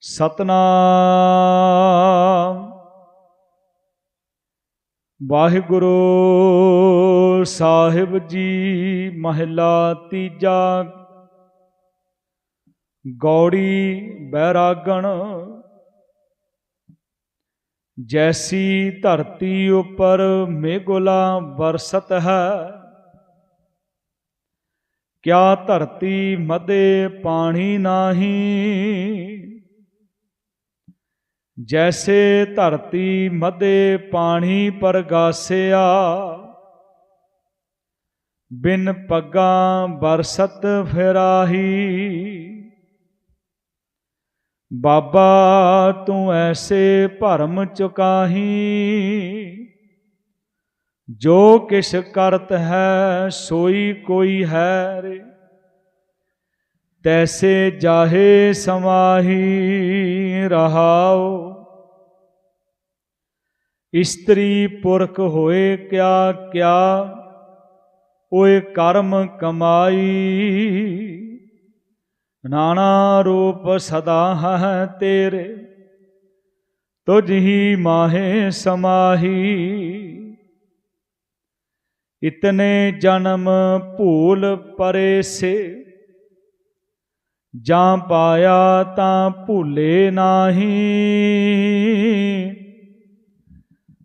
ਸਤਨਾਮ। ਵਾਹਿਗੁਰੂ ਸਾਹਿਬ ਜੀ, ਮਹਿਲਾ ਤੀਜਾ। ਗੌੜੀ ਬੈਰਾਗਣ। ਜੈਸੀ ਧਰਤੀ ਉਪਰ ਮੇਗੁਲਾ ਵਰਸਤ ਹੈ। ਕਿਆ ਧਰਤੀ ਮਦੇ ਪਾਣੀ ਨਾਹੀ? ਜੈਸੇ ਧਰਤੀ ਮਦੇ ਪਾਣੀ ਪਰਗਾਸਿਆ ਬਿਨ ਪੱਗਾਂ ਬਰਸਤ ਫਿਰਾਹੀ। ਬਾਬਾ, ਤੂੰ ਐਸੇ ਭਰਮ ਚੁਕਾਹੀ, ਜੋ ਕਿਛ ਕਰਤ ਹੈ, ਸੋਈ ਕੋਈ ਹੈ ਰੇ ਤੈਸੇ ਜਾਹੇ ਸਮਾਹੀ ਰਹਾਓ। ਇਸਤਰੀ ਪੁਰਖ ਹੋਏ ਕਿਆ ਕਿਆ, ਓਏ ਕਰਮ ਕਮਾਈ। ਨਾਨਾ ਰੂਪ ਸਦਾ ਹੈ ਤੇਰੇ, ਤੁਝ ਹੀ ਮਾਹੇ ਸਮਾਹੀ। ਇਤਨੇ ਜਨਮ ਭੂਲ ਪਰੇ ਸੇ ਜਾਂ ਪਾਇਆ ਤਾਂ ਭੂਲੇ ਨਾਹੀ।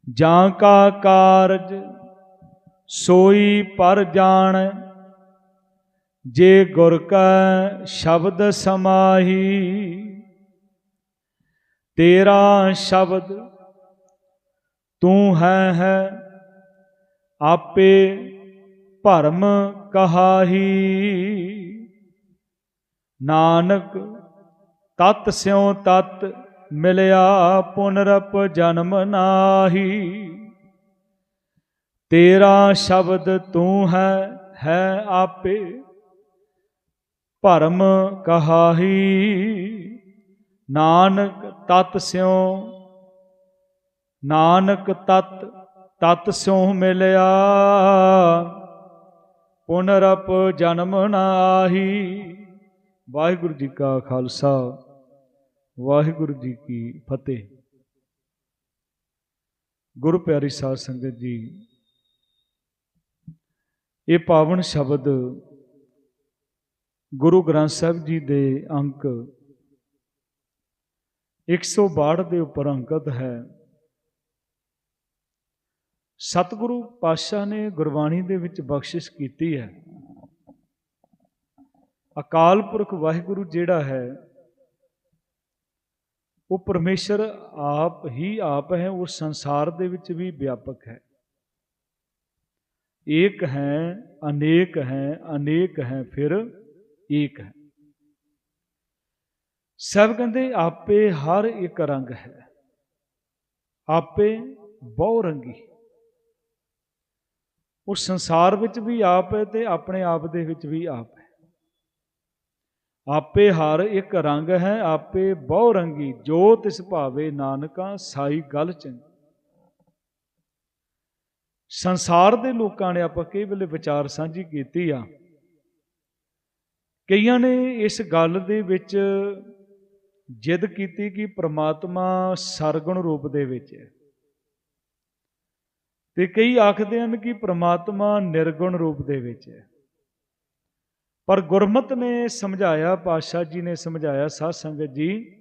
ਜਾਂ ਕਾ ਕਾਰਜ ਸੋਈ ਪਰ ਜਾਣ, ਜੇ ਗੁਰ ਕਾ ਸ਼ਬਦ ਸਮਾਹੀ। ਤੇਰਾ ਸ਼ਬਦ ਤੂੰ ਹੈ ਹੈ, ਆਪੇ ਭਰਮ ਕਹਾਹੀ। ਨਾਨਕ ਤਤ ਸਿਉ ਤਤ ਮਿਲਿਆ ਪੁਨਰਪ ਜਨਮ ਨਾਹੀ। ਤੇਰਾ ਸ਼ਬਦ ਤੂੰ ਹੈ ਹੈ ਆਪੇ, ਭਰਮ ਕਹਾਹੀ। ਨਾਨਕ ਤਤ ਸਿਉ, ਨਾਨਕ ਤਤ ਤਤ ਸਿਉ ਮਿਲਿਆ। ਪੁਨਰਪ ਜਨਮ ਨਾਹੀ। ਵਾਹਿਗੁਰੂ ਜੀ ਕਾ ਖਾਲਸਾ। ਵਾਹਿਗੁਰੂ ਜੀ ਕੀ ਫਤਿਹ। ਗੁਰੂ ਪਿਆਰੀ ਸਾਧ ਸੰਗਤ ਜੀ, ਇਹ ਪਾਵਨ ਸ਼ਬਦ ਗੁਰੂ ਗ੍ਰੰਥ ਸਾਹਿਬ ਜੀ ਦੇ ਅੰਕ 162 ਦੇ ਉੱਪਰ ਅੰਕਤ ਹੈ। ਸਤਿਗੁਰੂ ਪਾਤਸ਼ਾਹ ਨੇ ਗੁਰਬਾਣੀ ਦੇ ਵਿੱਚ ਬਖਸ਼ਿਸ਼ ਕੀਤੀ ਹੈ। ਅਕਾਲ ਪੁਰਖ ਵਾਹਿਗੁਰੂ ਜਿਹੜਾ ਹੈ ਉਹ ਪਰਮੇਸ਼ਰ ਆਪ ਹੀ ਆਪ ਹੈ, ਉਹ ਸੰਸਾਰ ਦੇ ਵਿੱਚ ਵੀ ਵਿਆਪਕ ਹੈ। ਏਕ ਹੈ, ਅਨੇਕ ਹੈ ਅਨੇਕ ਹੈ, ਫਿਰ ਏਕ ਹੈ। ਸਭ ਕਹਿੰਦੇ ਆਪੇ ਹਰ ਇੱਕ ਰੰਗ ਹੈ, ਆਪੇ ਬਹੁ ਰੰਗੀ। ਉਹ ਸੰਸਾਰ ਵਿੱਚ ਵੀ ਆਪ ਹੈ ਤੇ ਆਪਣੇ ਆਪ ਦੇ ਵਿੱਚ ਵੀ ਆਪ ਹੈ। ਆਪੇ ਹਰ ਇੱਕ ਰੰਗ ਹੈ, ਆਪੇ ਬਹੁ ਰੰਗੀ, ਜੋ ਤਿਸ ਭਾਵੇ ਨਾਨਕਾ, ਸਾਈ ਗੱਲ ਚੰਗੀ। ਸੰਸਾਰ ਦੇ ਲੋਕਾਂ ਨੇ ਆਪਾਂ ਕਈ ਵੇਲੇ ਵਿਚਾਰ ਸਾਂਝੀ ਕੀਤੀ ਆ। ਕਈਆਂ ਨੇ ਇਸ ਗੱਲ ਦੇ ਵਿੱਚ ਜਿੱਦ ਕੀਤੀ ਕਿ ਪ੍ਰਮਾਤਮਾ ਸਰਗੁਣ ਰੂਪ ਦੇ ਵਿੱਚ ਹੈ। ਤੇ ਕਈ ਆਖਦੇ ਹਨ ਕਿ ਪ੍ਰਮਾਤਮਾ ਨਿਰਗੁਣ ਰੂਪ ਦੇ ਵਿੱਚ ਹੈ। ਪਰ ਗੁਰਮਤ ਨੇ ਸਮਝਾਇਆ, ਪਾਤਸ਼ਾਹ ਜੀ ਨੇ ਸਮਝਾਇਆ, ਸਾਧ ਸੰਗਤ ਜੀ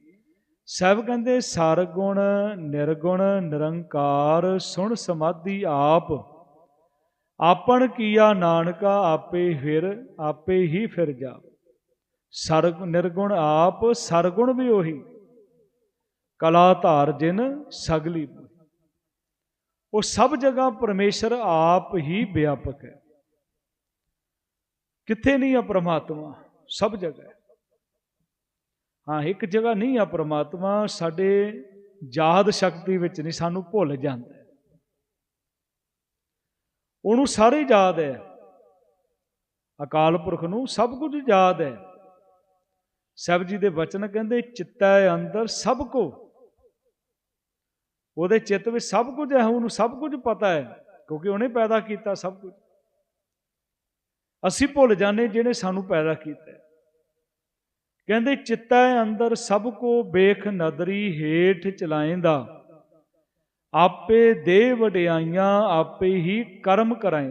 ਸਭ ਕਹਿੰਦੇ, ਸਰਗੁਣ, ਨਿਰਗੁਣ, ਨਿਰੰਕਾਰ, ਸੁਣ ਸਮਾਧੀ ਆਪ। ਆਪਣ ਕੀਆ ਨਾਨਕਾ, ਆਪੇ ਫਿਰ, ਆਪੇ ਹੀ ਫਿਰ ਜਾ ਸਰਗ, ਨਿਰਗੁਣ ਆਪ, ਸਰਗੁਣ ਵੀ ਉਹੀ। ਕਲਾ ਧਾਰ ਜਿਨ, ਸਗਲੀ ਉਹ ਸਭ ਜਗ੍ਹਾ ਪਰਮੇਸ਼ਰ ਆਪ ਹੀ ਵਿਆਪਕ ਹੈ। ਕਿੱਥੇ ਨਹੀਂ ਆ ਪ੍ਰਮਾਤਮਾ? ਸਭ ਜਗ੍ਹਾ ਹੈ। ਹਾਂ, ਇੱਕ ਜਗ੍ਹਾ ਨਹੀਂ ਆ ਪ੍ਰਮਾਤਮਾ, ਸਾਡੇ ਯਾਦ ਸ਼ਕਤੀ ਵਿੱਚ ਨਹੀਂ, ਸਾਨੂੰ ਭੁੱਲ ਜਾਂਦਾ ਉਹਨੂੰ ਸਾਰੇ ਯਾਦ ਹੈ। ਅਕਾਲ ਪੁਰਖ ਨੂੰ ਸਭ ਕੁਝ ਯਾਦ ਹੈ। ਸਭ ਜੀ ਦੇ ਵਚਨ ਕਹਿੰਦੇ, ਚਿੱਤੈ ਅੰਦਰ ਸਭ ਕੋ। ਉਹਦੇ ਚਿੱਤ ਵਿੱਚ ਸਭ ਕੁਝ ਹੈ, ਉਹਨੂੰ ਸਭ ਕੁਝ ਪਤਾ ਹੈ, ਕਿਉਂਕਿ ਉਹਨੇ ਪੈਦਾ ਕੀਤਾ ਸਭ ਕੁਝ। ਅਸੀਂ ਭੁੱਲ ਜਾਂਦੇ ਜਿਹਨੇ ਸਾਨੂੰ ਪੈਦਾ ਕੀਤਾ ਕਹਿੰਦੇ, ਚਿੱਤੈ ਅੰਦਰ, ਸਭ ਕੋ ਬੇਖ ਨਦਰੀ ਹੇਠ ਚਲਾਏਂਦਾ। ਆਪੇ ਦੇ ਵਡਿਆਈਆਂ, ਆਪੇ ਹੀ ਕਰਮ ਕਰਾਏ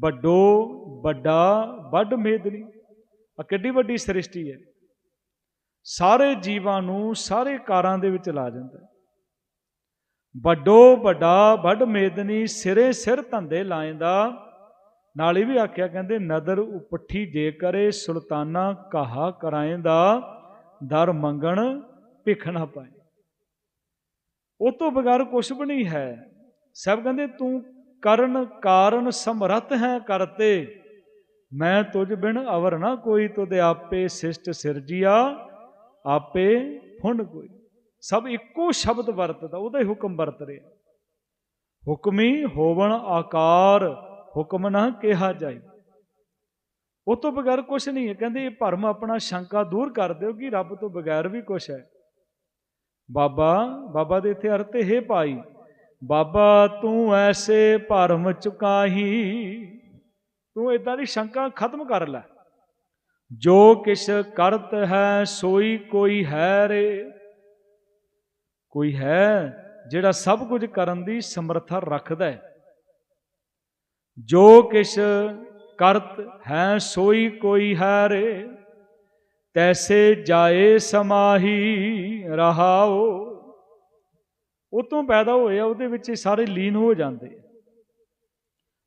ਵੱਡੋ, ਵੱਡਾ, ਵੱਡ ਮੇਦਨੀ। ਆ ਕਿੱਡੀ ਵੱਡੀ ਸ੍ਰਿਸ਼ਟੀ ਹੈ। ਸਾਰੇ ਜੀਵਾਂ ਨੂੰ ਸਾਰੇ ਕਾਰਾਂ ਦੇ ਵਿੱਚ ਲਾ ਜਾਂਦਾ ਵੱਡੋ, ਵੱਡਾ, ਵੱਡ ਮੇਦਨੀ ਸਿਰੇ ਸਿਰ ਧੰਦੇ ਲਾਏਂਦਾ। ਨਾਲ ਇਹ ਵੀ ਆਖਿਆ, ਕਹਿੰਦੇ, ਨਦਰ ਉਪੱਠੀ ਜੇ ਕਰੇ ਸੁਲਤਾਨਾ ਕਹਾ ਕਰਾਏਂਦਾ ਦਰ ਮੰਗਣ ਭਿਖ ਨਾ ਪਾਏ। ਉਹ ਤੋਂ ਬਗੈਰ ਕੁਛ ਵੀ ਨਹੀਂ ਹੈ। ਸਭ ਕਹਿੰਦੇ, ਤੂੰ ਕਰਨ ਕਾਰਨ ਸਮਰੱਥ ਹੈ ਕਰਤੇ ਮੈਂ ਤੁਝ ਬਿਨ ਅਵਰ ਨਾ ਕੋਈ, ਤੁਧ ਆਪੇ ਸਿਸ਼ਟ ਸਿਰਜੀਆ, ਆਪੇ ਫੁੰਡ ਕੋਈ। ਸਭ ਇੱਕੋ ਸ਼ਬਦ ਵਰਤਦਾ, ਉਹਦਾ ਹੀ ਹੁਕਮ ਵਰਤ ਰਿਹਾ। ਹੁਕਮੀ ਹੋਵਣ ਆਕਾਰ ਹੁਕਮ ਨਾ ਕਿਹਾ ਜਾਏ। ਉਹ ਤੋਂ ਬਗੈਰ ਕੁਛ ਨਹੀਂ ਹੈ। ਕਹਿੰਦੇ ਇਹ ਭਰਮ ਆਪਣਾ ਸ਼ੰਕਾ ਦੂਰ ਕਰ ਦਿਓ ਕਿ ਰੱਬ ਤੋਂ ਬਗੈਰ ਵੀ ਕੁਛ ਹੈ। ਬਾਬਾ ਬਾਬਾ ਦੇ ਇੱਥੇ ਅਰਥ ਹੈ ਭਾਈ ਬਾਬਾ ਤੂੰ ਐਸੇ ਭਰਮ ਚੁਕਾਹੀ, ਤੂੰ ਇਦਾਂ ਦੀ ਸ਼ੰਕਾ ਖਤਮ ਕਰ ਲੈ। ਜੋ ਕਿਛ ਕਰਤ ਹੈ, ਸੋਈ ਕੋਈ ਹੈ ਰੇ। ਕੋਈ ਹੈ ਜਿਹੜਾ ਸਭ ਕੁਝ ਕਰਨ ਦੀ ਸਮਰੱਥਾ ਰੱਖਦਾ ਹੈ। ਜੋ ਕਿਛ ਕਰਤ ਹੈ ਸੋਈ ਕੋਈ ਹੈ ਰੇ ਤੈਸੇ ਜਾਏ ਸਮਾਹੀ ਰਹਾਓ ਉਹ ਤੋਂ ਪੈਦਾ ਹੋਇਆ ਉਹਦੇ ਵਿੱਚ ਸਾਰੇ ਲੀਨ ਹੋ ਜਾਂਦੇ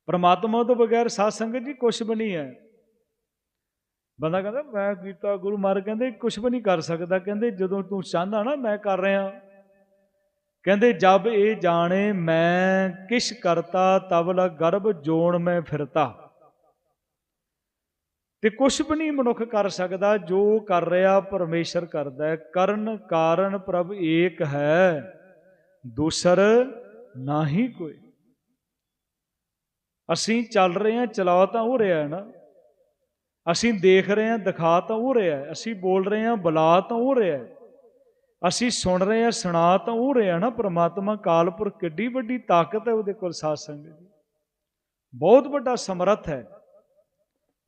ਪਰਮਾਤਮਾ ਤੋਂ ਬਗੈਰ ਸਾਧ ਸੰਗਤ ਜੀ ਕੁਛ ਵੀ ਨਹੀਂ ਹੈ। ਬੰਦਾ ਕਹਿੰਦਾ, ਮੈਂ ਕੀਤਾ ਗੁਰੂ ਮਹਾਰਾਜ ਕਹਿੰਦੇ, ਕੁਛ ਵੀ ਨਹੀਂ ਕਰ ਸਕਦਾ ਕਹਿੰਦੇ, ਜਦੋਂ ਤੂੰ ਚਾਹੁੰਦਾ ਨਾ, ਮੈਂ ਕਰ ਰਿਹਾ। ਕਹਿੰਦੇ, ਜਬ ਇਹ ਜਾਣੇ ਮੈਂ ਕਿਛ ਕਰਤਾ, ਤਬ ਲ ਗਰਭ ਜੋਣ ਮੈਂ ਫਿਰਤਾ। ਤੇ ਕੁਛ ਵੀ ਨਹੀਂ ਮਨੁੱਖ ਕਰ ਸਕਦਾ, ਜੋ ਕਰ ਰਿਹਾ ਪਰਮੇਸ਼ਰ ਕਰਦਾ ਹੈ। ਕਰਨ ਕਾਰਨ ਪ੍ਰਭ ਏਕ ਹੈ, ਦੂਸਰ ਨਾਹੀ ਕੋਈ। ਅਸੀਂ ਚੱਲ ਰਹੇ ਹਾਂ ਚਲਾ ਤਾਂ ਉਹ ਰਿਹਾ ਹੈ ਨਾ। ਅਸੀਂ ਦੇਖ ਰਹੇ ਹਾਂ, ਦਿਖਾ ਤਾਂ ਉਹ ਰਿਹਾ ਹੈ। ਅਸੀਂ ਬੋਲ ਰਹੇ ਹਾਂ, ਬੁਲਾ ਤਾਂ ਹੋ ਰਿਹਾ ਹੈ। ਅਸੀਂ ਸੁਣ ਰਹੇ ਹਾਂ, ਸੁਣਾ ਤਾਂ ਉਹ ਰਿਹਾ ਨਾ ਪ੍ਰਮਾਤਮਾ ਕਾਲਪੁਰ ਕਿੱਡੀ ਵੱਡੀ ਤਾਕਤ ਹੈ ਉਹਦੇ ਕੋਲ ਸਾਧ ਸੰਗਤ ਦੀ। ਬਹੁਤ ਵੱਡਾ ਸਮਰੱਥ ਹੈ।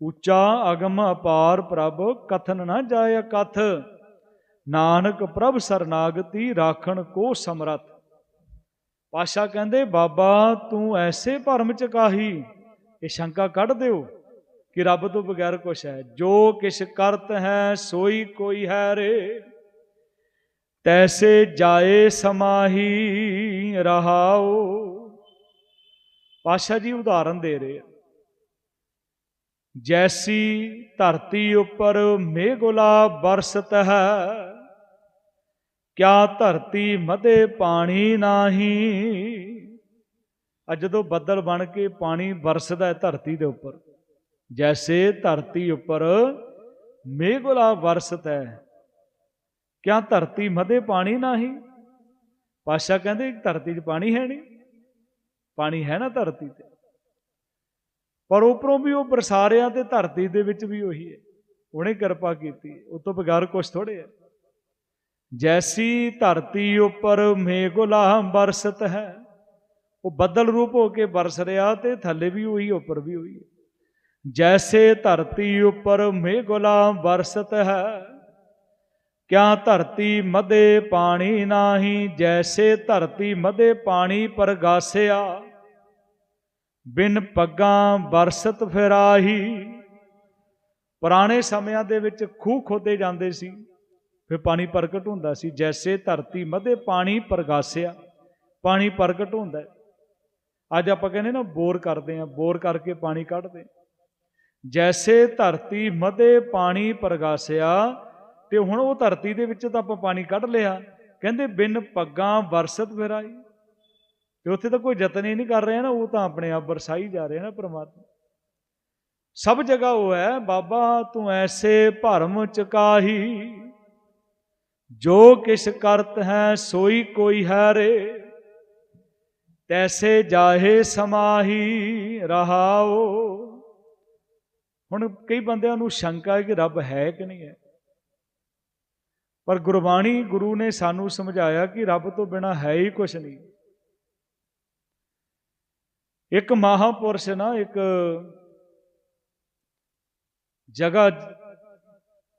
ਉੱਚਾ ਅਗਮ ਅਪਾਰ ਪ੍ਰਭ, ਕਥਨ ਨਾ ਜਾਏ ਕਥ। ਨਾਨਕ ਪ੍ਰਭ ਸਰਨਾਗਤੀ, ਰਾਖਣ ਕੋ ਸਮਰੱਥ। ਪਾਸ਼ਾ ਕਹਿੰਦੇ, ਬਾਬਾ, ਤੂੰ ਐਸੇ ਭਰਮ ਚ ਕਾਹੀ? ਇਹ ਸ਼ੰਕਾ ਕੱਢ ਦਿਓ ਕਿ ਰੱਬ ਤੋਂ ਬਗੈਰ ਕੁਛ ਹੈ। ਜੋ ਕਿਛ ਕਰਤ ਹੈ, ਸੋਈ ਕੋਈ ਹੈ ਰੇ। ਤੈਸੇ ਜਾਏ ਸਮਾਹੀ ਰਹਾਓ ਪਾਸ਼ਾ ਜੀ ਉਦਾਹਰਨ ਦੇ ਰਹੇ ਆ। ਜੈਸੀ ਧਰਤੀ ਉੱਪਰ ਮੇਘੁਲਾ ਬਰਸਤ ਹੈ ਕਿਆ ਧਰਤੀ ਮਦੇ ਪਾਣੀ ਨਾਹੀ। ਅੱਜ ਜਦੋਂ ਬੱਦਲ ਬਣ ਕੇ ਪਾਣੀ ਬਰਸਦਾ ਹੈ ਧਰਤੀ ਦੇ ਉੱਪਰ, ਜੈਸੇ ਧਰਤੀ ਉੱਪਰ ਮੇਘੁਲਾ ਬਰਸਤ ਹੈ ਕਿਆ ਧਰਤੀ ਮਦੇ ਪਾਣੀ ਨਾਹੀ? ਪਾਸ਼ਾ ਕਹਿੰਦੇ ਧਰਤੀ 'ਚ ਪਾਣੀ ਹੈ ਨਹੀਂ। ਪਾਣੀ ਹੈ ਨਾ ਧਰਤੀ ਤੇ। ਪਰ ਉਪਰੋਂ ਵੀ ਉਹ ਬਰਸਾਰਿਆ ਤੇ ਧਰਤੀ ਦੇ ਵਿੱਚ ਵੀ ਉਹੀ ਹੈ। ਉਹਨੇ ਕਿਰਪਾ ਕੀਤੀ। ਉਹ ਤੋਂ ਬਗੈਰ ਕੁਛ ਥੋੜੇ ਹੈ। ਜੈਸੀ ਧਰਤੀ ਉੱਪਰ ਮੇਘੁਲਾ ਬਰਸਤ ਹੈ, ਉਹ ਬੱਦਲ ਰੂਪ ਹੋ ਕੇ ਬਰਸ ਰਿਹਾ ਤੇ ਥੱਲੇ ਵੀ ਉਹੀ, ਉੱਪਰ ਵੀ ਉਹੀ ਹੈ। ਜੈਸੇ ਧਰਤੀ ਉੱਪਰ ਮੇਘੁਲਾ ਬਰਸਤ ਹੈ ਕਿਆ ਧਰਤੀ ਮਦੇ ਪਾਣੀ ਨਾਹੀ, ਜੈਸੇ ਧਰਤੀ ਮਦੇ ਪਾਣੀ ਪਰਗਾਸਿਆ। ਬਿਨ ਪੱਗਾਂ ਬਰਸਤ ਫਿਰਾਹੀ। ਪੁਰਾਣੇ ਸਮਿਆਂ ਦੇ ਵਿੱਚ ਖੂਹ ਖੋਦੇ ਜਾਂਦੇ ਸੀ, ਫਿਰ ਪਾਣੀ ਪ੍ਰਗਟ ਹੁੰਦਾ ਸੀ, ਜੈਸੇ ਧਰਤੀ ਮਦੇ ਪਾਣੀ ਪ੍ਰਗਾਸਿਆ। ਪਾਣੀ ਪ੍ਰਗਟ ਹੁੰਦਾ ਅੱਜ ਆਪਾਂ ਕਹਿੰਦੇ ਨਾ, ਬੋਰ ਕਰਦੇ ਆ ਬੋਰ ਕਰਕੇ ਪਾਣੀ ਕੱਢਦੇ ਜੈਸੇ ਧਰਤੀ ਮਦੇ ਪਾਣੀ ਪ੍ਰਗਾਸਿਆ ਤੇ ਹੁਣ ਉਹ ਧਰਤੀ ਦੇ ਵਿੱਚ ਤਾਂ ਆਪਾਂ ਪਾਣੀ ਕੱਢ ਲਿਆ। ਕਹਿੰਦੇ, ਬਿਨ ਪੱਗਾਂ ਵਰਸਤ ਫਿਰਾਈ। ਤੇ ਉੱਥੇ ਤਾਂ ਕੋਈ ਯਤਨ ਹੀ ਨਹੀਂ ਕਰ ਰਿਹਾ ਨਾ, ਉਹ ਤਾਂ ਆਪਣੇ ਆਪ ਵਰਸਾਈ ਜਾ ਰਿਹਾ ਨਾ ਪ੍ਰਮਾਤਮਾ। ਸਭ ਜਗ੍ਹਾ ਉਹ ਹੈ, ਬਾਬਾ, ਤੂੰ ਐਸੇ ਭਰਮ ਚਕਾਹੀ, ਜੋ ਕਿਸ ਕਰਤ ਹੈ, ਸੋਈ ਕੋਈ ਹੈ ਰੇ। ਤੈਸੇ ਜਾਹੇ ਸਮਾਹੀ, ਰਹਾਓ। ਹੁਣ ਕਈ ਬੰਦਿਆਂ ਨੂੰ ਸ਼ੰਕਾ ਹੈ ਕਿ ਰੱਬ ਹੈ ਕਿ ਨਹੀਂ ਹੈ। ਪਰ ਗੁਰਬਾਣੀ ਗੁਰੂ ਨੇ ਸਾਨੂੰ ਸਮਝਾਇਆ ਕਿ ਰੱਬ ਤੋਂ ਬਿਨਾ ਹੈ ਹੀ ਕੁਝ ਨਹੀਂ। ਇੱਕ ਮਹਾਪੁਰਸ਼ ਨਾ, ਇੱਕ ਜਗ੍ਹਾ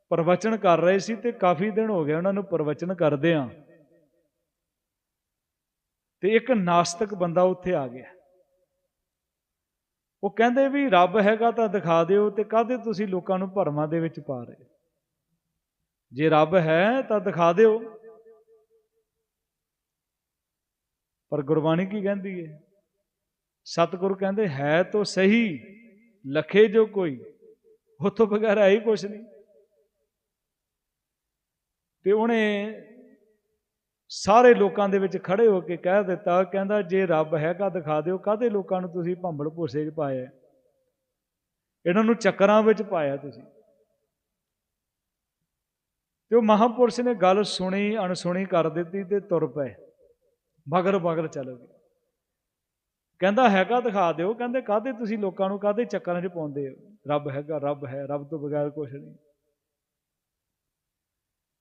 ਪ੍ਰਵਚਨ ਕਰ ਰਹੇ ਸੀ ਤੇ ਕਾਫੀ ਦਿਨ ਹੋ ਗਏ ਉਹਨਾਂ ਨੂੰ ਪ੍ਰਵਚਨ ਕਰਦੇ ਆ। ਤੇ ਇੱਕ ਨਾਸਤਿਕ ਬੰਦਾ ਉੱਥੇ ਆ ਗਿਆ। ਉਹ ਕਹਿੰਦੇ ਵੀ ਰੱਬ ਹੈਗਾ ਤਾਂ ਦਿਖਾ ਦਿਓ ਤੇ ਕਾਹਦੇ ਤੁਸੀਂ ਲੋਕਾਂ ਨੂੰ ਭਰਮਾਂ ਦੇ ਵਿੱਚ ਪਾ ਰਹੇ ਜੇ ਰੱਬ ਹੈ ਤਾਂ ਦਿਖਾ ਦਿਓ। ਪਰ ਗੁਰਬਾਣੀ ਕੀ ਕਹਿੰਦੀ ਹੈ ਸਤਿਗੁਰ ਕਹਿੰਦੇ, ਹੈ ਤਾਂ ਸਹੀ, ਲਖੇ ਜੋ ਕੋਈ ਉਹ ਤੋਂ ਬਗੈਰ ਹੈ ਹੀ ਕੁਛ ਨਹੀਂ। ਤੇ ਉਹਨੇ ਸਾਰੇ ਲੋਕਾਂ ਦੇ ਵਿੱਚ ਖੜੇ ਹੋ ਕੇ ਕਹਿ ਦਿੱਤਾ, ਕਹਿੰਦਾ, ਜੇ ਰੱਬ ਹੈਗਾ ਦਿਖਾ ਦਿਓ, ਕਾਹਦੇ ਲੋਕਾਂ ਨੂੰ ਤੁਸੀਂ ਭੰਬਲ ਭੂਸੇ 'ਚ ਪਾਇਆ? ਇਹਨਾਂ ਨੂੰ ਚੱਕਰਾਂ ਵਿੱਚ ਪਾਇਆ ਤੁਸੀਂ। ਤੇ ਉਹ ਮਹਾਪੁਰਸ਼ ਨੇ ਗੱਲ ਸੁਣੀ, ਅਣਸੁਣੀ ਕਰ ਦਿੱਤੀ ਤੇ ਤੁਰ ਪਏ। ਮਗਰ ਮਗਰ ਚੱਲ ਗਏ। ਕਹਿੰਦਾ, ਹੈਗਾ ਦਿਖਾ ਦਿਓ। ਕਹਿੰਦੇ, ਕਾਹਦੇ ਤੁਸੀਂ ਲੋਕਾਂ ਨੂੰ ਕਾਹਦੇ ਚੱਕਰਾਂ 'ਚ ਪਾਉਂਦੇ ਹੋ? ਰੱਬ ਹੈਗਾ, ਰੱਬ ਹੈ, ਰੱਬ ਤੋਂ ਬਗੈਰ ਕੁਝ ਨਹੀਂ।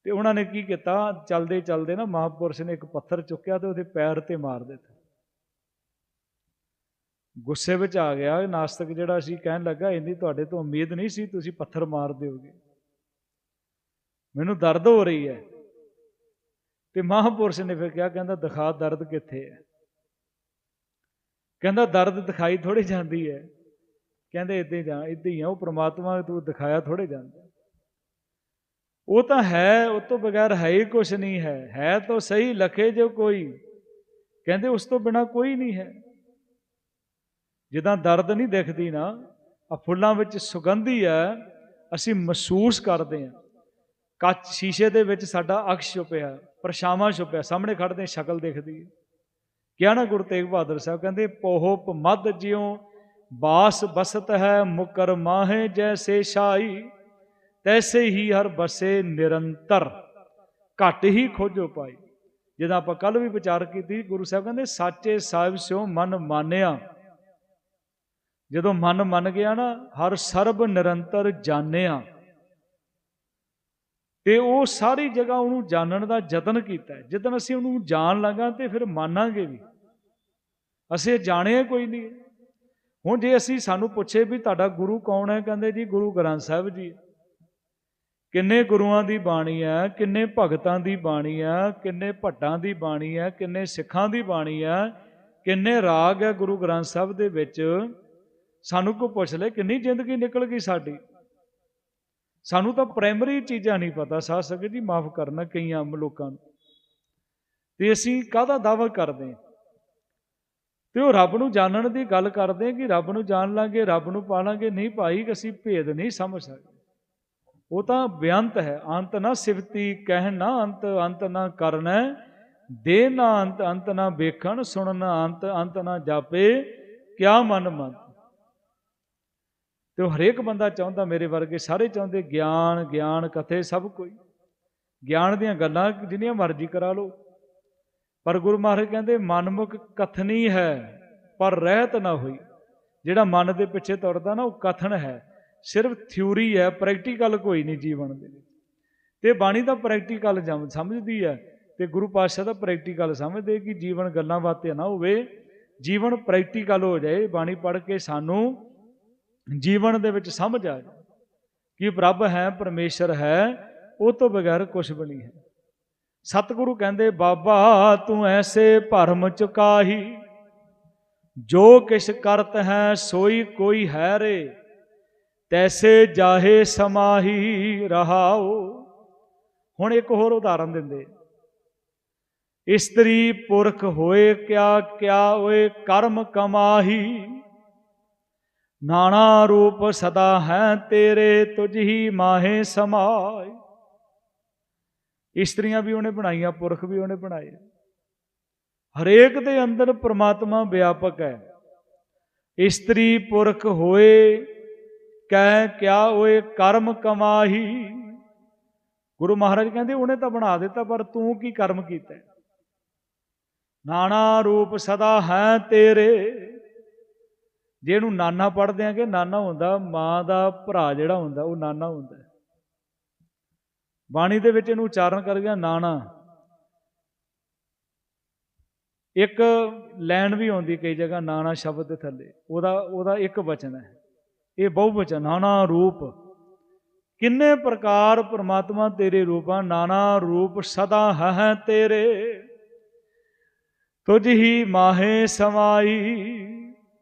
ਤੇ ਉਹਨਾਂ ਨੇ ਕੀ ਕੀਤਾ? ਚਲਦੇ ਚਲਦੇ ਨਾ ਮਹਾਪੁਰਸ਼ ਨੇ ਇੱਕ ਪੱਥਰ ਚੁੱਕਿਆ ਤੇ ਉਹਦੇ ਪੈਰ ਤੇ ਮਾਰ ਦਿੱਤਾ। ਗੁੱਸੇ ਵਿੱਚ ਆ ਗਿਆ। ਨਾਸਤਿਕ ਜਿਹੜਾ ਸੀ ਕਹਿਣ ਲੱਗਾ, ਇੰਨੀ ਤੁਹਾਡੇ ਤੋਂ ਉਮੀਦ ਨਹੀਂ ਸੀ, ਤੁਸੀਂ ਪੱਥਰ ਮਾਰ ਦਿਓਗੇ। ਮੈਨੂੰ ਦਰਦ ਹੋ ਰਹੀ ਹੈ। ਤੇ ਮਹਾਪੁਰਸ਼ ਨੇ ਫਿਰ ਕਿਹਾ, ਕਹਿੰਦਾ, ਦਿਖਾ ਦਰਦ ਕਿੱਥੇ ਹੈ? ਕਹਿੰਦਾ, ਦਰਦ ਦਿਖਾਈ ਥੋੜੀ ਜਾਂਦੀ ਹੈ। ਕਹਿੰਦੇ, ਇੱਦਾਂ ਜਾਂ, ਇੱਦਾਂ ਹੀ ਆ, ਉਹ ਪ੍ਰਮਾਤਮਾ ਤੂੰ ਦਿਖਾਇਆ ਥੋੜੇ ਜਾਂਦਾ ਉਹ ਤਾਂ ਹੈ, ਉਹ ਤੋਂ ਬਗੈਰ ਹੈ ਹੀ ਕੁਝ ਨਹੀਂ ਹੈ। ਹੈ ਤਾਂ ਸਹੀ, ਲਖੇ ਜੋ ਕੋਈ। ਕਹਿੰਦੇ, ਉਸ ਤੋਂ ਬਿਨਾ ਕੋਈ ਨਹੀਂ ਹੈ। ਜਿੱਦਾਂ ਦਰਦ ਨਹੀਂ ਦਿਖਦੀ ਨਾ ਆ ਫੁੱਲਾਂ ਵਿੱਚ ਸੁਗੰਧੀ ਹੈ, ਅਸੀਂ ਮਹਿਸੂਸ ਕਰਦੇ ਹਾਂ। ਕੱਚ ਸ਼ੀਸ਼ੇ ਦੇ ਵਿੱਚ ਸਾਡਾ ਅਕਸ਼ ਛੁਪਿਆ, ਪਰਛਾਵਾਂ ਛੁਪਿਆ, ਸਾਹਮਣੇ ਖੜਦੇ ਸ਼ਕਲ ਦਿਖਦੀ। ਹੈ ਕਿਹਾ ਨਾ ਗੁਰੂ ਤੇਗ ਬਹਾਦਰ ਸਾਹਿਬ, ਕਹਿੰਦੇ, ਪੋਹਪ ਮਦ ਜਿਉ, ਬਾਸ ਬਸਤ ਹੈ ਮੁਕਰ ਮਾਹੇ ਜੈਸੇ ਸ਼ਾਈ ਤੈਸੇ ਹੀ ਹਰ ਬਸੇ ਨਿਰੰਤਰ, ਘਟ ਹੀ ਖੋਜੋ ਪਾਈ। ਜਿਹਦਾ ਆਪਾਂ ਕੱਲ ਵੀ ਵਿਚਾਰ ਕੀਤੀ, ਗੁਰੂ ਸਾਹਿਬ ਕਹਿੰਦੇ, ਸਾਚੇ ਸਾਹਿਬ ਸਿਓ ਮਨ ਮਾਨਿਆ। ਜਦੋਂ ਮਨ ਮੰਨ ਗਿਆ ਨਾ, ਹਰ ਸਰਬ ਨਿਰੰਤਰ ਜਾਣਿਆ। ਤੇ ਉਹ ਸਾਰੀ ਜਗ੍ਹਾ ਉਹਨੂੰ ਜਾਣਨ ਦਾ ਯਤਨ ਕੀਤਾ। ਜਦੋਂ ਅਸੀਂ ਉਹਨੂੰ ਜਾਣ ਲਾਂਗਾ ਤੇ ਫਿਰ ਮਾਨਾਂਗੇ ਵੀ। ਅਸੀਂ ਜਾਣਿਆ ਕੋਈ ਨਹੀਂ। ਹੁਣ ਜੇ ਅਸੀਂ ਸਾਨੂੰ ਪੁੱਛੇ ਵੀ ਤੁਹਾਡਾ ਗੁਰੂ ਕੌਣ ਹੈ, ਕਹਿੰਦੇ ਜੀ ਗੁਰੂ ਗ੍ਰੰਥ ਸਾਹਿਬ ਜੀ। ਕਿੰਨੇ ਗੁਰੂਆਂ ਦੀ ਬਾਣੀ ਹੈ, ਕਿੰਨੇ ਭਗਤਾਂ ਦੀ ਬਾਣੀ ਹੈ, ਕਿੰਨੇ ਭੱਟਾਂ ਦੀ ਬਾਣੀ ਹੈ, ਕਿੰਨੇ ਸਿੱਖਾਂ ਦੀ ਬਾਣੀ ਹੈ, ਕਿੰਨੇ ਰਾਗ ਹੈ ਗੁਰੂ ਗ੍ਰੰਥ ਸਾਹਿਬ ਦੇ ਵਿੱਚ। ਸਾਨੂੰ ਕੋ ਪੁੱਛ ਲੈ ਕਿੰਨੀ ਜ਼ਿੰਦਗੀ ਨਿਕਲ ਗਈ ਸਾਡੀ। ਸਾਨੂੰ ਤਾਂ ਪ੍ਰਾਇਮਰੀ ਚੀਜ਼ਾਂ ਨਹੀਂ ਪਤਾ, ਸਾਧ ਸੰਗਤ ਜੀ ਮਾਫ ਕਰਨਾ ਕਈਆਂ ਆਮ ਲੋਕਾਂ ਨੂੰ। ਤੇ ਅਸੀਂ ਕਾਹਦਾ ਦਾਅਵਾ ਕਰਦੇ ਹਾਂ? ਤੇ ਉਹ ਰੱਬ ਨੂੰ ਜਾਣਨ ਦੀ ਗੱਲ ਕਰਦੇ ਕਿ ਰੱਬ ਨੂੰ ਜਾਣ ਲਾਂਗੇ, ਰੱਬ ਨੂੰ ਪਾਲਾਂਗੇ ਨਹੀਂ ਭਾਈ ਅਸੀਂ ਭੇਦ ਨਹੀਂ ਸਮਝ ਸਕਦੇ। ਉਹ ਤਾਂ ਬੇਅੰਤ ਹੈ, ਅੰਤ ਨਾ ਸਿਫਤੀ ਕਹਿਣ ਨਾ ਅੰਤ ਅੰਤ ਨਾ ਕਰਨਾ ਦੇ ਨਾ ਅੰਤ ਅੰਤ ਨਾ ਵੇਖਣ, ਸੁਣਨ ਨਾ ਅੰਤ ਅੰਤ ਨਾ ਜਾਪੇ, ਕਿਆ ਮਨ ਮੰਤ। ਤੇ ਉਹ ਹਰੇਕ ਬੰਦਾ ਚਾਹੁੰਦਾ ਮੇਰੇ ਵਰਗੇ ਸਾਰੇ ਚਾਹੁੰਦੇ ਗਿਆਨ ਗਿਆਨ, ਕਥੇ, ਸਭ ਕੋਈ। ਗਿਆਨ ਦੀਆਂ ਗੱਲਾਂ ਜਿੰਨੀਆਂ ਮਰਜ਼ੀ ਕਰਾ ਲਓ। ਪਰ ਗੁਰੂ ਮਹਾਰਾਜ ਕਹਿੰਦੇ, ਮਨਮੁਖ ਕਥਨੀ ਹੈ, ਪਰ ਰਹਿਤ ਨਾ ਹੋਈ। ਜਿਹੜਾ ਮਨ ਦੇ ਪਿੱਛੇ ਤੁਰਦਾ ਨਾ, ਉਹ ਕਥਨ ਹੈ। ਸਿਰਫ ਥਿਊਰੀ ਹੈ, ਪ੍ਰੈਕਟੀਕਲ ਕੋਈ ਨਹੀਂ ਜੀਵਨ ਦੇ ਵਿੱਚ। ਤੇ ਬਾਣੀ ਦਾ ਪ੍ਰੈਕਟੀਕਲ ਸਮਝਦੀ ਹੈ। ਤੇ ਗੁਰੂ ਪਾਤਸ਼ਾਹ ਦਾ ਪ੍ਰੈਕਟੀਕਲ ਸਮਝਦੇ ਕਿ ਜੀਵਨ ਗੱਲਾਂ ਬਾਤਾਂ ਨਾ ਹੋਵੇ। ਜੀਵਨ ਪ੍ਰੈਕਟੀਕਲ ਹੋ ਜਾਏ, ਬਾਣੀ ਪੜ੍ਹ ਕੇ ਸਾਨੂੰ ਜੀਵਨ ਦੇ ਵਿੱਚ ਸਮਝ ਆ ਜਾਏ ਕਿ ਪ੍ਰਭ ਹੈ, ਪਰਮੇਸ਼ਰ ਹੈ, ਉਹ ਤੋਂ ਬਗੈਰ ਕੁਝ ਵੀ ਨਹੀਂ ਹੈ। ਸਤਿਗੁਰੂ ਕਹਿੰਦੇ, ਬਾਬਾ ਤੂੰ ਐਸੇ ਭਰਮ ਚੁਕਾਹੀ, ਜੋ ਕਿਛ ਕਰਤ ਹੈ, ਸੋਈ ਕੋਈ ਹੈ ਰੇ, ਤੈਸੇ ਜਾਹੇ ਸਮਾਹੀ ਰਹਾਓ ਹੁਣ ਇੱਕ ਹੋਰ ਉਦਾਹਰਨ ਦਿੰਦੇ ਇਸਤਰੀ ਪੁਰਖ ਹੋਏ, ਕਿਆ ਕਿਆ ਓਏ ਕਰਮ ਕਮਾਹੀ ਨਾਣਾ ਰੂਪ ਸਦਾ ਹੈ ਤੇਰੇ, ਤੁਝ ਹੀ ਮਾਹੇ ਸਮਾਏ। ਇਸਤਰੀਆਂ ਵੀ ਉਹਨੇ ਬਣਾਈਆਂ, ਪੁਰਖ ਵੀ ਉਹਨੇ ਬਣਾਏ। ਹਰੇਕ ਦੇ ਅੰਦਰ ਪ੍ਰਮਾਤਮਾ ਵਿਆਪਕ ਹੈ। ਇਸਤਰੀ ਪੁਰਖ ਹੋਏ, ਕਹਿ ਕਿਆ ਹੋਏ, ਕਰਮ ਕਮਾਹੀ। ਗੁਰੂ ਮਹਾਰਾਜ ਕਹਿੰਦੇ, ਉਹਨੇ ਤਾਂ ਬਣਾ ਦਿੱਤਾ, ਪਰ ਤੂੰ ਕੀ ਕਰਮ ਕੀਤਾ? ਨਾਣਾ ਰੂਪ ਸਦਾ ਹੈ ਤੇਰੇ। ਜੇ ਇਹਨੂੰ ਨਾਨਾ ਪੜਦੇ ਆਂਗੇ ਨਾਨਾ ਹੁੰਦਾ, ਮਾਂ ਦਾ ਭਰਾ ਜਿਹੜਾ ਹੁੰਦਾ, ਉਹ ਨਾਨਾ ਹੁੰਦਾ ਬਾਣੀ ਦੇ ਵਿੱਚ ਇਹਨੂੰ ਉਚਾਰਨ ਕਰ ਗਿਆ ਨਾਣਾ ਇੱਕ ਲੈਣ ਵੀ ਆਉਂਦੀ ਕਈ ਜਗ੍ਹਾ ਨਾਣਾ ਸ਼ਬਦ ਦੇ ਥੱਲੇ। ਉਹਦਾ ਉਹਦਾ ਇੱਕ ਵਚਨ ਹੈ। ਇਹ ਬਹੁਵਚਨ ਵਚਨ ਰੂਪ। ਕਿੰਨੇ ਪ੍ਰਕਾਰ ਪ੍ਰਮਾਤਮਾ ਤੇਰੇ ਰੂਪਾਂ ਨਾਨਾ ਰੂਪ ਸਦਾ ਹੈ ਤੇਰੇ। ਤੁਝ ਹੀ ਮਾਹੇ ਸਮਾਈ।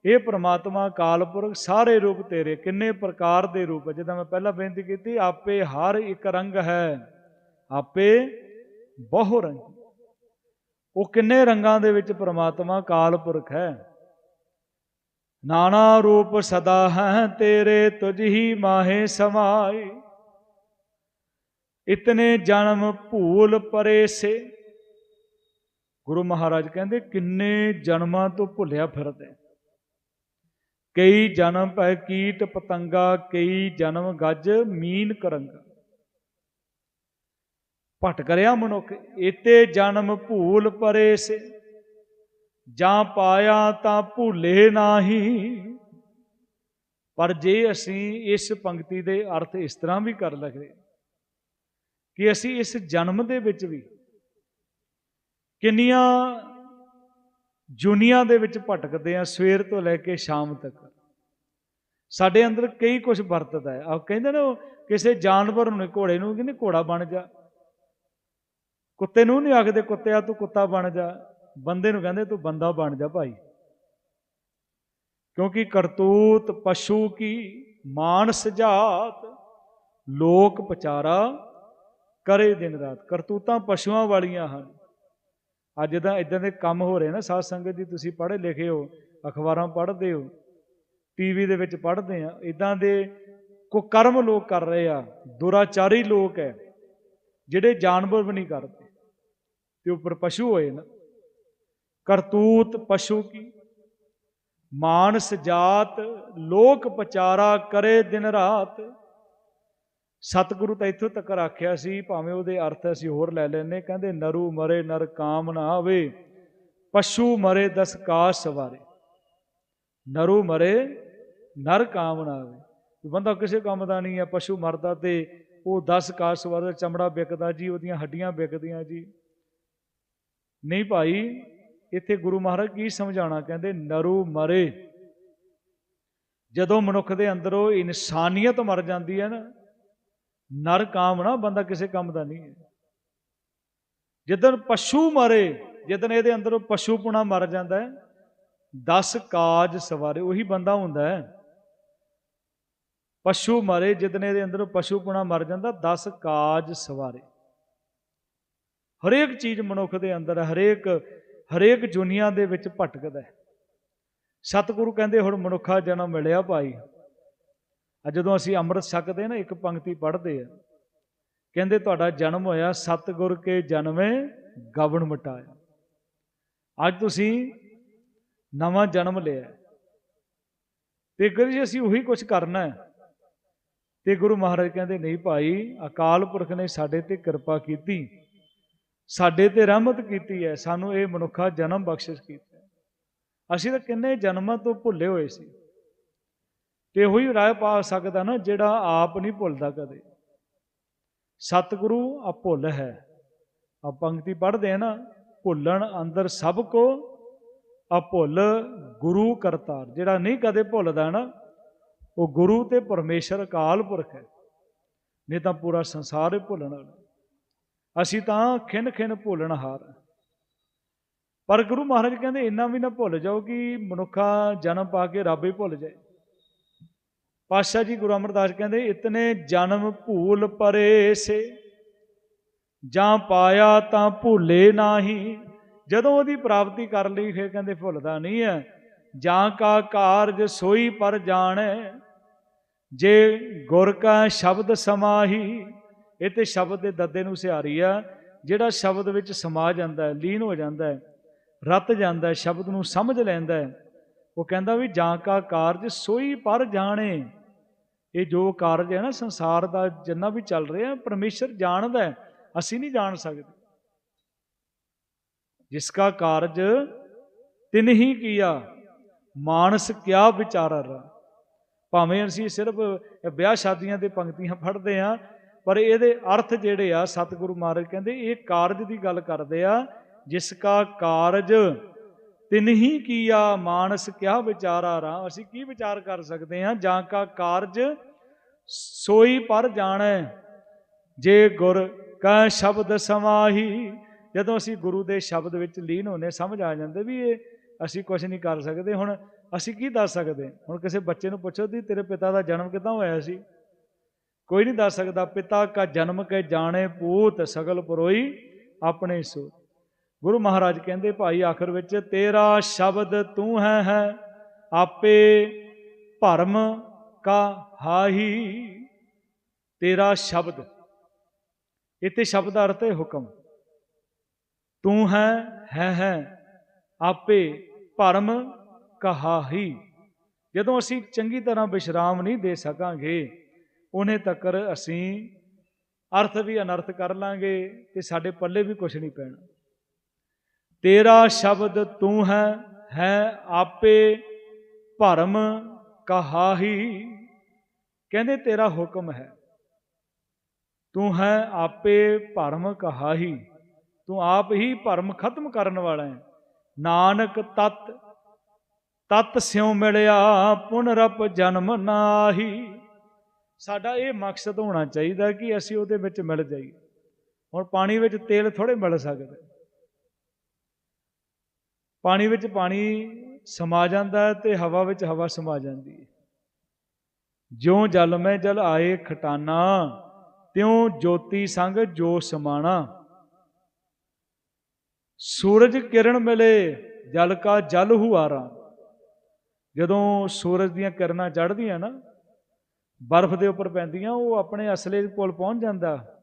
ਇਹ ਪ੍ਰਮਾਤਮਾ ਕਾਲਪੁਰਖ ਸਾਰੇ ਰੂਪ ਤੇਰੇ, ਕਿੰਨੇ ਪ੍ਰਕਾਰ ਦੇ ਰੂਪ ਹੈ? ਜਿੱਦਾਂ ਮੈਂ ਪਹਿਲਾਂ ਬੇਨਤੀ ਕੀਤੀ, ਆਪੇ ਹਰ ਇੱਕ ਰੰਗ ਹੈ, ਆਪੇ ਬਹੁ ਰੰਗ। ਉਹ ਕਿੰਨੇ ਰੰਗਾਂ ਦੇ ਵਿੱਚ ਪ੍ਰਮਾਤਮਾ ਕਾਲਪੁਰਖ ਹੈ। ਨਾਨਾ ਰੂਪ ਸਦਾ ਹੈ, ਤੇਰੇ ਤੁਝ ਹੀ ਮਾਹੇ ਸਮਾਏ। ਇਤਨੇ ਜਨਮ ਭੂਲ ਪਰੇ ਸੇ ਗੁਰੂ ਮਹਾਰਾਜ ਕਹਿੰਦੇ, ਕਿੰਨੇ ਜਨਮਾਂ ਤੋਂ ਭੁੱਲਿਆ ਫਿਰਦੇ। ਕਈ ਜਨਮ ਪੈ ਕੀਟ ਪਤੰਗਾ, ਕਈ ਜਨਮ ਗੱਜ ਮੀਨ ਕਰੰਗਾ। ਭਟ ਕਰਿਆ ਮਨੁੱਖ ਇਤੇ ਜਨਮ ਭੂਲ ਪਰੇ ਸੇ। ਜਾਂ ਪਾਇਆ ਤਾਂ ਭੁੱਲੇ ਨਾਹੀ। ਪਰ ਜੇ ਅਸੀਂ ਇਸ ਪੰਕਤੀ ਦੇ ਅਰਥ ਇਸ ਤਰ੍ਹਾਂ ਵੀ ਕਰ ਲਗੇ ਕਿ ਅਸੀਂ ਇਸ ਜਨਮ ਦੇ ਵਿੱਚ ਵੀ ਕਿੰਨੀਆਂ ਜੁਨੀਆਂ ਦੇ ਵਿੱਚ ਭਟਕਦੇ ਆ ਸਵੇਰ ਤੋਂ ਲੈ ਕੇ ਸ਼ਾਮ ਤੱਕ। ਸਾਡੇ ਅੰਦਰ ਕਈ ਕੁਝ ਵਰਤਦਾ ਹੈ। ਆ ਕਹਿੰਦੇ ਨੇ ਉਹ ਕਿਸੇ ਜਾਨਵਰ ਨੂੰ ਘੋੜੇ ਨੂੰ ਕਹਿੰਦੇ ਘੋੜਾ ਬਣ ਜਾ। ਕੁੱਤੇ ਨੂੰ ਨਹੀਂ ਆਖਦੇ, ਕੁੱਤਿਆ ਤੂੰ ਕੁੱਤਾ ਬਣ ਜਾ। ਬੰਦੇ ਨੂੰ ਕਹਿੰਦੇ ਤੂੰ ਬੰਦਾ ਬਣ ਜਾ ਭਾਈ। ਕਿਉਂਕਿ ਕਰਤੂਤ ਪਸ਼ੂ ਕੀ ਮਾਨਸ ਜਾਤ, ਲੋਕ ਪਚਾਰਾ ਕਰੇ ਦਿਨ ਰਾਤ। ਕਰਤੂਤਾਂ ਪਸ਼ੂਆਂ ਵਾਲੀਆਂ ਹਨ। ਅੱਜ ਤਾਂ ਇਦਾਂ ਦੇ ਕੰਮ ਹੋ ਰਹੇ ਨਾ, ਸਾਧ ਸੰਗਤ ਜੀ ਤੁਸੀਂ ਪੜ੍ਹੇ ਲਿਖੇ ਹੋ, ਅਖਬਾਰਾਂ ਪੜ੍ਹਦੇ ਹੋ ਟੀਵੀ ਦੇ ਵਿੱਚ ਪੜ੍ਹਦੇ ਆ ਇਦਾਂ ਦੇ ਕੁਕਰਮ ਲੋਕ ਕਰ ਰਹੇ ਆ, ਦੁਰਾਚਾਰੀ ਲੋਕ ਹੈ ਜਿਹੜੇ ਜਾਨਵਰ ਵੀ ਨਹੀਂ ਕਰਦੇ, ਤੇ ਉੱਪਰ ਪਸ਼ੂ ਹੋਏ ਨਾ। ਕਰਤੂਤ ਪਸ਼ੂ ਕੀ? ਮਾਨਸ ਜਾਤ ਲੋਕ ਪਚਾਰਾ ਕਰੇ ਦਿਨ ਰਾਤ ਸਤਿਗੁਰੂ ਤਾਂ ਇੱਥੋਂ ਤੱਕ ਆਖਿਆ ਸੀ, ਭਾਵੇਂ ਉਹਦੇ ਅਰਥ ਅਸੀਂ ਹੋਰ ਲੈ ਲੈਨੇ ਕਹਿੰਦੇ, ਨਰੂ ਮਰੇ, ਨਰ ਕਾਮ ਨਾ ਆਵੇ, ਪਸ਼ੂ ਮਰੇ, ਦਸ ਕਾਸ ਸਵਾਰੇ। ਨਰੂ ਮਰੇ, ਨਰ ਕਾਮ ਨਾ ਆਵੇ। ਬੰਦਾ ਕਿਸੇ ਕੰਮ ਦਾ ਨਹੀਂ ਹੈ, ਪਸ਼ੂ ਮਰਦਾ ਤੇ ਉਹ 10 ਕਾਸ ਸਵਾਰੇ, ਚਮੜਾ ਵਿਕਦਾ ਜੀ, ਉਹਦੀਆਂ ਹੱਡੀਆਂ ਵਿਕਦੀਆਂ ਜੀ। ਨਹੀਂ ਭਾਈ, ਇੱਥੇ ਗੁਰੂ ਮਹਾਰਾਜ ਕੀ ਸਮਝਾਉਣਾ, ਕਹਿੰਦੇ, ਨਰੂ ਮਰੇ। ਜਦੋਂ ਮਨੁੱਖ ਦੇ ਅੰਦਰੋਂ ਇਨਸਾਨੀਅਤ ਮਰ ਜਾਂਦੀ ਹੈ ਨਾ ਨਰ ਕਾਮ ਨਾ, ਬੰਦਾ ਕਿਸੇ ਕੰਮ ਦਾ ਨਹੀਂ ਹੈ। ਜਦੋਂ ਪਸ਼ੂ ਮਰੇ ਜਦੋਂ ਇਹਦੇ ਅੰਦਰੋਂ ਪਸ਼ੂਪੁਣਾ ਮਰ ਜਾਂਦਾ ਹੈ 10 ਕਾਜ ਸਵਾਰੇ, ਉਹੀ ਬੰਦਾ ਹੁੰਦਾ ਹੈ। ਪਸ਼ੂ ਮਰੇ ਜਦੋਂ ਇਹਦੇ ਅੰਦਰੋਂ ਪਸ਼ੂਪੁਣਾ ਮਰ ਜਾਂਦਾ 10 ਕਾਜ ਸਵਾਰੇ। ਹਰੇਕ ਚੀਜ਼ ਮਨੁੱਖ ਦੇ ਅੰਦਰ, ਹਰੇਕ ਹਰੇਕ ਦੁਨੀਆ ਦੇ ਵਿੱਚ ਭਟਕਦਾ ਹੈ। ਸਤਿਗੁਰੂ ਕਹਿੰਦੇ, ਹੁਣ ਮਨੁੱਖਾ ਜਨਮ ਮਿਲਿਆ ਭਾਈ। ਜਦੋਂ ਅਸੀਂ ਅੰਮ੍ਰਿਤ ਛਕਦੇ ਨਾ, ਇੱਕ ਪੰਕਤੀ ਪੜ੍ਹਦੇ ਆ, ਕਹਿੰਦੇ ਤੁਹਾਡਾ ਜਨਮ ਹੋਇਆ ਸਤਿਗੁਰ ਕੇ ਜਨਮੇ ਗਵਣ ਮਟਾਇਆ। ਅੱਜ ਤੁਸੀਂ ਨਵਾਂ ਜਨਮ ਲਿਆ। ਤੇ ਅਗਰ ਜੇ ਅਸੀਂ ਉਹੀ ਕੁਝ ਕਰਨਾ ਹੈ, ਤੇ ਗੁਰੂ ਮਹਾਰਾਜ ਕਹਿੰਦੇ, ਨਹੀਂ ਭਾਈ, ਅਕਾਲ ਪੁਰਖ ਨੇ ਸਾਡੇ ਤੇ ਕਿਰਪਾ ਕੀਤੀ, ਸਾਡੇ ਤੇ ਰਹਿਮਤ ਕੀਤੀ ਹੈ, ਸਾਨੂੰ ਇਹ ਮਨੁੱਖਾ ਜਨਮ ਬਖਸ਼ਿਸ਼ ਕੀਤਾ ਅਸੀਂ ਤਾਂ ਕਿੰਨੇ ਜਨਮਾਂ ਤੋਂ ਭੁੱਲੇ ਹੋਏ ਸੀ। ਤੇ ਉਹੀ ਰਾਹ ਪਾ ਸਕਦਾ ਨਾ ਜਿਹੜਾ ਆਪ ਨਹੀਂ ਭੁੱਲਦਾ ਕਦੇ। ਸਤਿਗੁਰੂ ਅਭੁੱਲ ਹੈ। ਆ ਪੰਕਤੀ ਪੜ੍ਹਦੇ ਆ ਨਾ, ਭੁੱਲਣ ਅੰਦਰ ਸਭ ਕੋ ਅਭੁੱਲ ਗੁਰੂ ਕਰਤਾਰ। ਜਿਹੜਾ ਨਹੀਂ ਕਦੇ ਭੁੱਲਦਾ ਨਾ, ਉਹ ਗੁਰੂ ਤੇ ਪਰਮੇਸ਼ਰ ਅਕਾਲ ਪੁਰਖ ਹੈ। ਨਹੀਂ ਤਾਂ ਪੂਰਾ ਸੰਸਾਰ ਹੀ ਭੁੱਲਣ ਵਾਲਾ। ਅਸੀਂ ਤਾਂ ਖਿੰਨ ਖਿੰਨ ਭੁੱਲਣ ਹਾਰ ਪਰ ਗੁਰੂ ਮਹਾਰਾਜ ਕਹਿੰਦੇ, ਇੰਨਾ ਵੀ ਨਾ ਭੁੱਲ ਜਾਓ ਕਿ ਮਨੁੱਖਾ ਜਨਮ ਪਾ ਕੇ ਰੱਬ ਹੀ ਭੁੱਲ ਜਾਏ। ਪਾਤਸ਼ਾਹ ਜੀ ਗੁਰੂ ਅਮਰਦਾਸ ਕਹਿੰਦੇ, ਇਤਨੇ ਜਨਮ ਭੂਲ ਪਰੇ ਸੇ ਜਾਂ ਪਾਇਆ ਤਾਂ ਭੁੱਲੇ ਨਾਹੀ। ਜਦੋਂ ਉਹਦੀ ਪ੍ਰਾਪਤੀ ਕਰ ਲਈ, ਫਿਰ ਕਹਿੰਦੇ, ਭੁੱਲਦਾ ਨਹੀਂ ਹੈ ਜਾਂ ਕਾ ਕਾਰਜ ਸੋਈ ਪਰ ਜਾਣੈ, ਜੇ ਗੁਰ ਕਾ ਸ਼ਬਦ ਸਮਾਹੀ। ਇਹ ਤੇ ਸ਼ਬਦ ਦੇ ਦੱਦੇ ਨੂੰ ਸਿਹਾਰੀ ਆ, ਜਿਹੜਾ ਸ਼ਬਦ ਵਿੱਚ ਸਮਾ ਜਾਂਦਾ ਹੈ ਲੀਨ ਹੋ ਜਾਂਦਾ ਹੈ ਰਤ ਜਾਂਦਾ ਹੈ ਸ਼ਬਦ ਨੂੰ ਸਮਝ ਲੈਂਦਾ ਹੈ ਉਹ ਕਹਿੰਦਾ ਵੀ ਜਾਂ ਕਾ ਕਾਰਜ ਸੋਈ ਪਰ ਜਾਣੇ। ਇਹ ਜੋ ਕਾਰਜ ਹੈ ਨਾ, ਸੰਸਾਰ ਦਾ ਜਿੰਨਾ ਵੀ ਚੱਲ ਰਿਹਾ, ਪਰਮੇਸ਼ਰ ਜਾਣਦਾ ਹੈ, ਅਸੀਂ ਨਹੀਂ ਜਾਣ ਸਕਦੇ। ਜਿਸ ਕਾ ਕਾਰਜ ਤਿਨ ਹੀ ਕੀਆ, ਮਾਨਸ ਕਿਆ ਵਿਚਾਰਾ ਭਾਵੇਂ ਅਸੀਂ ਸਿਰਫ ਵਿਆਹ ਸ਼ਾਦੀਆਂ ਦੇ ਪੰਕਤੀਆਂ ਪੜ੍ਹਦੇ ਆ ਪਰ ਇਹਦੇ ਅਰਥ ਜਿਹੜੇ ਆ, ਸਤਿਗੁਰੂ ਮਹਾਰਾਜ ਕਹਿੰਦੇ, ਇਹ ਕਾਰਜ ਦੀ ਗੱਲ ਕਰਦੇ ਆ, ਜਿਸ ਕਾ ਕਾਰਜ ਤਿਨ ਹੀ ਕੀਆ ਮਾਨਸ ਕਿਆ ਵਿਚਾਰਾ ਰਾ ਅਸੀਂ ਕੀ ਵਿਚਾਰ ਕਰ ਸਕਦੇ ਹਾਂ? ਜਾਂ ਕਾ ਕਾਰਜ ਸੋਈ ਪਰ ਜਾਣੈ? ਜੇ ਗੁਰ ਕਾ ਸ਼ਬਦ ਸਮਾਹੀ, ਜਦੋਂ ਅਸੀਂ ਗੁਰੂ ਦੇ ਸ਼ਬਦ ਵਿੱਚ ਲੀਨ ਹੋਨੇ ਸਮਝ ਆ ਜਾਂਦੇ ਵੀ ਇਹ ਅਸੀਂ ਕੁਝ ਨਹੀਂ ਕਰ ਸਕਦੇ। ਹੁਣ ਅਸੀਂ ਕੀ ਦੱਸ ਸਕਦੇ? ਹੁਣ ਕਿਸੇ ਬੱਚੇ ਨੂੰ ਪੁੱਛੋ ਦੀ ਤੇਰੇ ਪਿਤਾ ਦਾ ਜਨਮ ਕਿਦਾਂ ਹੋਇਆ ਸੀ? ਕੋਈ ਨਹੀਂ ਦੱਸ ਸਕਦਾ, ਪਿਤਾ ਕਾ ਜਨਮ ਕੇ ਜਾਣੇ ਪੂਤ ਸਗਲ ਪਰੋਈ ਆਪਣੇ ਸੋ। ਗੁਰੂ ਮਹਾਰਾਜ ਕਹਿੰਦੇ, ਭਾਈ, ਆਖਰ ਵਿੱਚ ਤੇਰਾ ਸ਼ਬਦ ਤੂੰ ਹੈ ਹੈ। ਆਪੇ ਭਰਮ ਕਾ ਹਾਹੀ। ਤੇਰਾ ਸ਼ਬਦ। ਇਤੇ ਸ਼ਬਦ ਦਾ ਅਰਥ ਹੈ ਹੁਕਮ। ਤੂੰ ਹੈ ਹੈ ਹੈ। ਆਪੇ ਭਰਮ ਕਹਾਹੀ ਜਦੋਂ ਅਸੀਂ ਚੰਗੀ ਤਰ੍ਹਾਂ ਵਿਸ਼ਰਾਮ ਨਹੀਂ ਦੇ ਸਕਾਂਗੇ, ਉਹਨੇ ਤੱਕਰ ਅਸੀਂ ਅਰਥ ਵੀ ਅਨਰਥ ਕਰ ਲਾਂਗੇ ਤੇ ਸਾਡੇ ਪੱਲੇ ਵੀ ਕੁਝ ਨਹੀਂ ਪੈਣਾ। ਤੇਰਾ ਸ਼ਬਦ ਤੂੰ ਹੈ ਹੈ ਆਪੇ ਭਰਮ ਕਹਾਹੀ। ਕਹਿੰਦੇ ਤੇਰਾ ਹੁਕਮ ਹੈ। ਤੂੰ ਹੈ ਆਪੇ ਭਰਮ ਕਹਾਹੀ। ਤੂੰ ਆਪ ਹੀ ਭਰਮ ਖਤਮ ਕਰਨ ਵਾਲਾ ਹੈ। ਨਾਨਕ ਤਤ ਤਤ ਸਿਉ ਮਿਲਿਆ ਪੁਨਰਪ ਜਨਮ ਨਾਹੀ। ਸਾਡਾ ਇਹ ਮਕਸਦ ਹੋਣਾ ਚਾਹੀਦਾ ਕਿ ਅਸੀਂ ਉਹਦੇ ਵਿੱਚ ਮਿਲ ਜਾਈਏ। ਹੁਣ ਪਾਣੀ ਵਿੱਚ ਤੇਲ ਥੋੜੇ ਮਿਲ ਸਕਦਾ। ਪਾਣੀ ਵਿੱਚ ਪਾਣੀ ਸਮਾ ਜਾਂਦਾ ਤੇ ਹਵਾ ਵਿੱਚ ਹਵਾ ਸਮਾ ਜਾਂਦੀ ਹੈ। ਜਿਉ ਜਲ ਮੈਂ ਜਲ ਆਏ ਖਟਾਨਾ, ਤਿਉਂ ਜੋਤੀ ਸੰਗ ਜੋ ਸਮਾਣਾ। ਸੂਰਜ ਕਿਰਨ ਮਿਲੇ, ਜਲ ਕਾ ਜਲ ਹੁਆਰਾ। ਜਦੋਂ ਸੂਰਜ ਦੀਆਂ ਕਿਰਨਾਂ ਚੜ੍ਹਦੀਆਂ ਨਾ, ਬਰਫ਼ ਦੇ ਉੱਪਰ ਪੈਂਦੀਆਂ, ਉਹ ਆਪਣੇ ਅਸਲੇ ਕੋਲ ਪਹੁੰਚ ਜਾਂਦਾ।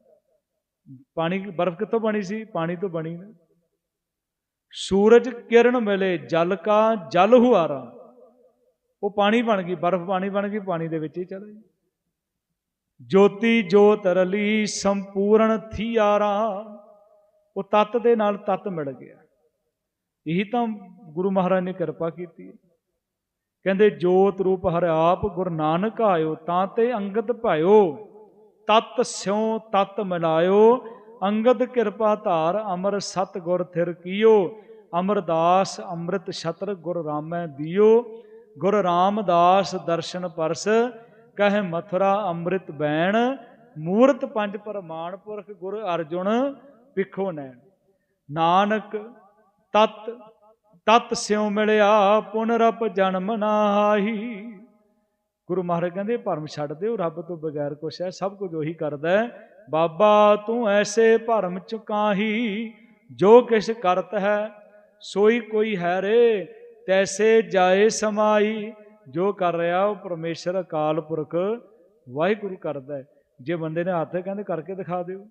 ਪਾਣੀ, ਬਰਫ਼ ਕਿੱਥੋਂ ਬਣੀ ਸੀ? ਪਾਣੀ ਤੋਂ ਬਣੀ ਨਾ। ਸੂਰਜ ਕਿਰਨ ਮਿਲੇ, ਜਲ ਕਾ ਜਲ ਹੁਆਰਾ। ਉਹ ਪਾਣੀ ਬਣ ਗਈ, ਬਰਫ਼ ਪਾਣੀ ਬਣ ਗਈ, ਪਾਣੀ ਦੇ ਵਿੱਚ ਹੀ ਚਲੇ ਗਈ ਜੋਤੀ ਜੋਤ ਰਲੀ, ਸੰਪੂਰਨ ਥੀਆਰਾ। ਉਹ ਤਤ ਦੇ ਨਾਲ ਤਤ ਮਿਲ ਗਿਆ। ਇਹੀ ਤਾਂ ਗੁਰੂ ਮਹਾਰਾਜ ਨੇ ਕਿਰਪਾ ਕੀਤੀ ਕਹਿੰਦੇ, ਜੋਤ ਰੂਪ ਹਰਿ ਆਪ, ਗੁਰ ਨਾਨਕ ਆਇਓ, ਤਾਂ ਤੇ ਅੰਗਦ ਭਾਇਓ। ਤਤ ਸਿਉ ਤਤ ਮਿਲਾਇਓ ਅੰਗਦ ਕਿਰਪਾ ਧਾਰ ਅਮਰ ਸਤ ਗੁਰ ਥਿਰ ਕੀਓ, ਅਮਰਦਾਸ ਅੰਮ੍ਰਿਤ ਛਤਰ ਗੁਰ ਰਾਮੈ ਦਿਓ। ਗੁਰ ਰਾਮਦਾਸ ਦਰਸ਼ਨ ਪਰਸ, ਕਹਿ ਮਥੁਰਾ ਅੰਮ੍ਰਿਤ ਬੈਣ। ਮੂਰਤ ਪੰਜ ਪਰਮਾਨ ਪੁਰਖ ਗੁਰ ਅਰਜੁਨ ਪਿਖੋ ਨੈਣ। ਨਾਨਕ ਤਤ ਤਤ ਸਿਉ ਮਿਲਿਆ, ਪੁਨਰਪ ਜਨਮ ਨਾਹੀ। ਗੁਰੂ ਮਹਾਰਾਜ ਕਹਿੰਦੇ, ਭਰਮ ਛੱਡ ਦਿਓ, ਰੱਬ ਤੋਂ ਬਗੈਰ ਕੁਛ ਹੈ, ਸਭ ਕੁਝ ਉਹੀ ਕਰਦਾ ਹੈ। ਬਾਬਾ, ਤੂੰ ਐਸੇ ਭਰਮ ਚੁਕਾਹੀ, ਜੋ ਕਿਛ ਕਰਤ ਹੈ, ਸੋਈ ਕੋਈ ਹੈ ਰੇ, ਤੈਸੇ ਜਾਏ ਸਮਾਈ, ਜੋ ਕਰ ਰਿਹਾ ਉਹ ਪਰਮੇਸ਼ਰ ਅਕਾਲ ਪੁਰਖ, ਵਾਹਿਗੁਰੂ ਕਰਦਾ ਹੈ। ਜੇ ਬੰਦੇ ਨੇ ਹੱਥ ਕਹਿੰਦੇ ਕਰਕੇ ਦਿਖਾ ਦਿਓ।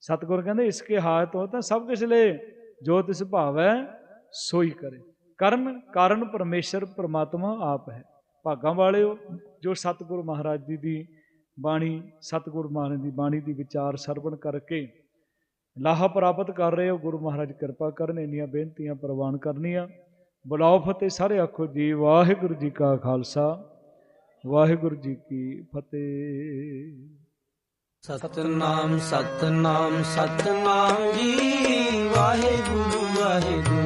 ਸਤਿਗੁਰ ਕਹਿੰਦੇ ਇਸਕੇ ਹਾਥ ਹੋ ਤਾਂ ਸਭ ਕੁਝ ਲੈ ਜੋ ਤਿਸ ਭਾਵੈ, ਸੋਈ ਕਰੇ। ਕਰਨ, ਕਾਰਨ ਪਰਮੇਸ਼ਰ ਪ੍ਰਮਾਤਮਾ ਆਪ ਹੈ। ਭਾਗਾਂ ਵਾਲਿਓ, ਜੋ ਸਤਿਗੁਰੂ ਮਹਾਰਾਜ ਜੀ ਦੀ ਬਾਣੀ, ਸਤਿਗੁਰੂ ਮਹਾਰਾਜ ਦੀ ਬਾਣੀ ਦੀ ਵਿਚਾਰ ਸਰਵਣ ਕਰਕੇ ਲਾਹਾ ਪ੍ਰਾਪਤ ਕਰ ਰਹੇ ਹੋ। ਗੁਰੂ ਮਹਾਰਾਜ ਕਿਰਪਾ ਕਰਨ, ਇੰਨੀਆਂ ਬੇਨਤੀਆਂ ਪ੍ਰਵਾਨ ਕਰਨੀਆਂ। ਬੁਲਾਓ ਫਤਿਹ ਸਾਰੇ ਆਖੋ ਜੀ। ਵਾਹਿਗੁਰੂ ਜੀ ਕਾ ਖਾਲਸਾ। ਵਾਹਿਗੁਰੂ ਜੀ ਕੀ ਫਤਿਹ। ਸਤਨਾਮ ਸਤਨਾਮ ਸਤਨਾਮ ਜੀ। ਵਾਹਿਗੁਰੂ ਵਾਹਿਗੁਰੂ।